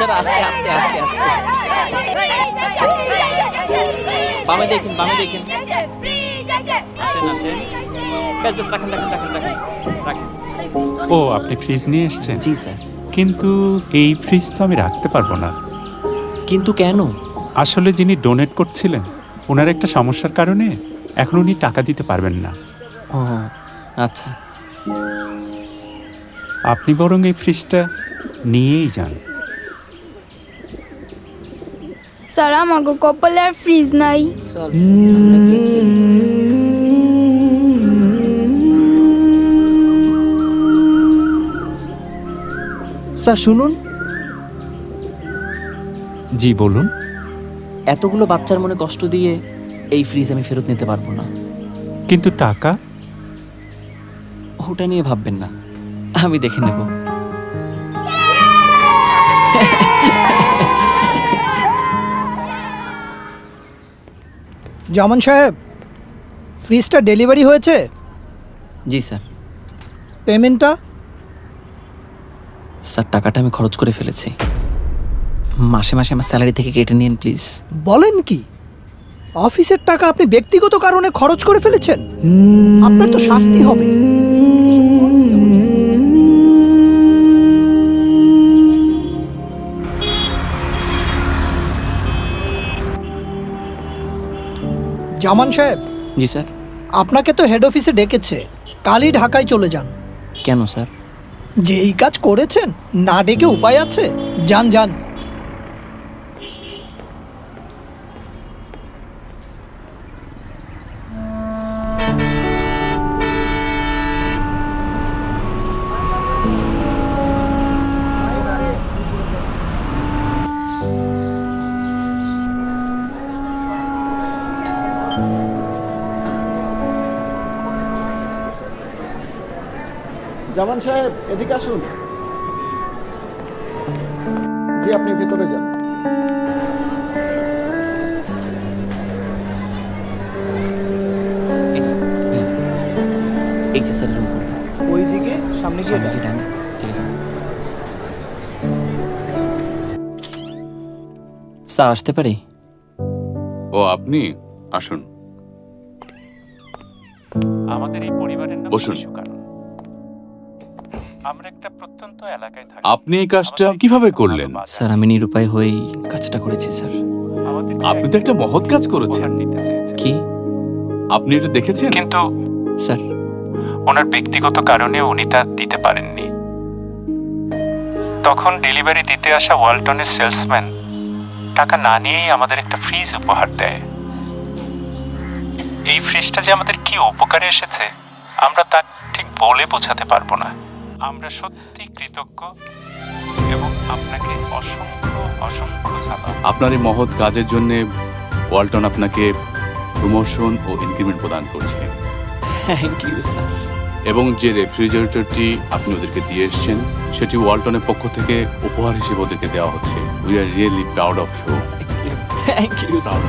Sir আস্তে আস্তে আস্তে আস্তে বামে দেখুন বামে দেখুন আসেন আসেন বেশ বেশ রাখেন রাখেন রাখেন রাখেন রাখেন ও আপনি ফ্রিজ নিয়ে এসেছেন জি স্যার কিন্তু এই ফ্রিজ তো আমি রাখতে পারব না কিন্তু কেন আসলে যিনি ডোনেট করছিলেন ওনার একটা সমস্যার কারণে এখন উনি টাকা দিতে পারবেন না ও আচ্ছা আপনি বরং এই ফ্রিজটা নিয়েই যান স্যার আমাকে কপালে আর ফ্রিজ নাই। স্যার শুনুন। জি বলুন। এতগুলো বাচ্চার মনে কষ্ট দিয়ে এই ফ্রিজ আমি ফেরত নিতে পারব না। কিন্তু টাকা? ওটা নিয়ে ভাববেন না। আমি দেখে নেব। জামান সাহেব ফ্রিজটা ডেলিভারি হয়েছে? জি স্যার। পেমেন্টটা স্যার টাকাটা আমি খরচ করে ফেলেছি। মাসে মাসে আমার স্যালারি থেকে কেটে নিন প্লিজ বলেন কি? অফিসের টাকা আপনি ব্যক্তিগত কারণে খরচ করে ফেলেছেন। আপনার তো শাস্তি হবে। জামান সাহেব জি স্যার। আপনাকে তো হেড অফিসে ডেকেছে। কালই ঢাকায় চলে যান। কেন স্যার? যে এই কাজ করেছেন না ডেকে উপায় আছে? যান যান। জামান সাহেব এদিকে আসুন। জি আপনি ভেতরে যান। এই যে, স্যার রুম করে ওইদিকে সামনে গিয়ে ডানে। ঠিক আছে। স্যার আসতে পারি? ও আপনি? আসুন। আমাদের এই পরিবারের নাম বসুন। শিশু কানন। আমরা একটা প্রত্যন্ত এলাকায় থাকি। আপনি এই কাজটা কীভাবে করলেন? স্যার আমি নিরুপায় হয়েই কাজটা করেছি স্যার। আমাদেরকে আপনি তো একটা মহৎ কাজ করেছেন। উপহার দিতে চেয়েছেন। কি? আপনি এটা দেখেছেন? কিন্তু স্যার। ওনার ব্যক্তিগত কারণে উনি তা দিতে পারেননি। তখন ডেলিভারি দিতে আসা ওয়ালটনের সেলসম্যান টাকা না নিয়েই আমাদের একটা ফ্রিজ উপহার দেয়। এই ফ্রিজটা যে আমাদের কি উপকারে এসেছে আমরা তা ঠিক বলে বোঝাতে পারব না। আমরা সত্যি কৃতজ্ঞ এবং আপনাকে অসংখ্য অসংখ্য সালাম। আপনার এই মহৎ কাজের জন্য ওয়ালটন আপনাকে প্রমোশন ও ইনক্রিমেন্ট প্রদান করছে। থ্যাংক ইউ স্যার এবং যে রেফ্রিজারেটরটি আপনি ওদেরকে দিয়ে এসেছেন সেটি ওয়ালটনের পক্ষ থেকে উপহার হিসেবে ওদেরকে দেওয়া হচ্ছে। We are really proud of you thank you sir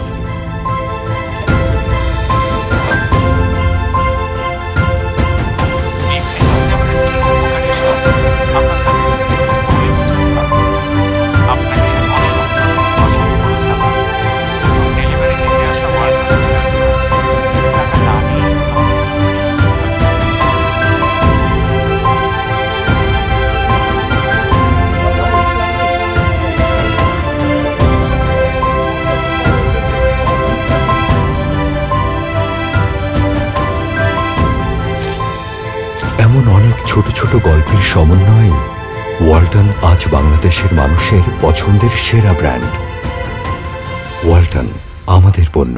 ছোট গল্পের সমন্বয়ে ওয়ালটন আজ বাংলাদেশের মানুষের পছন্দের সেরা ব্র্যান্ড। ওয়ালটন আমাদের পণ্য।